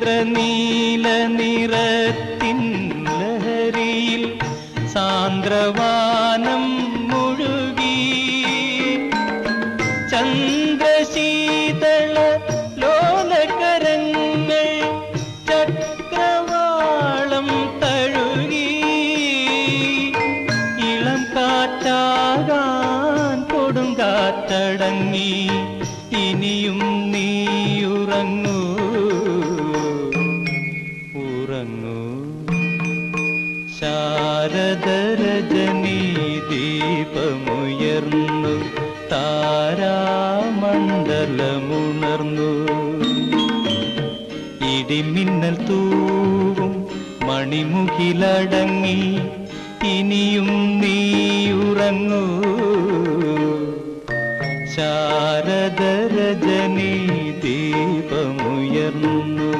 ഇന്ദ്രനീല നിറത്തിൻ ലഹരിയിൽ സാന്ദ്രവാനം മുഴുകി. ചന്ദ്രശീതള ലോലകരങ്ങൾ ചക്രവാളം തഴുകി. ഇളം കാറ്റാകാൻ കൊടുങ്കാറ്റടങ്ങി. ഉറങ്ങൂ ശാരദരജനീ ദീപമുയർന്നു താരാമണ്ഡലമുണർന്നു. ഇടിമിന്നൽ തൂവും മണിമുകിലടങ്ങി. ഇനിയും നീയുറങ്ങൂ. ശാരദരജനീ ദീപമുയർന്നു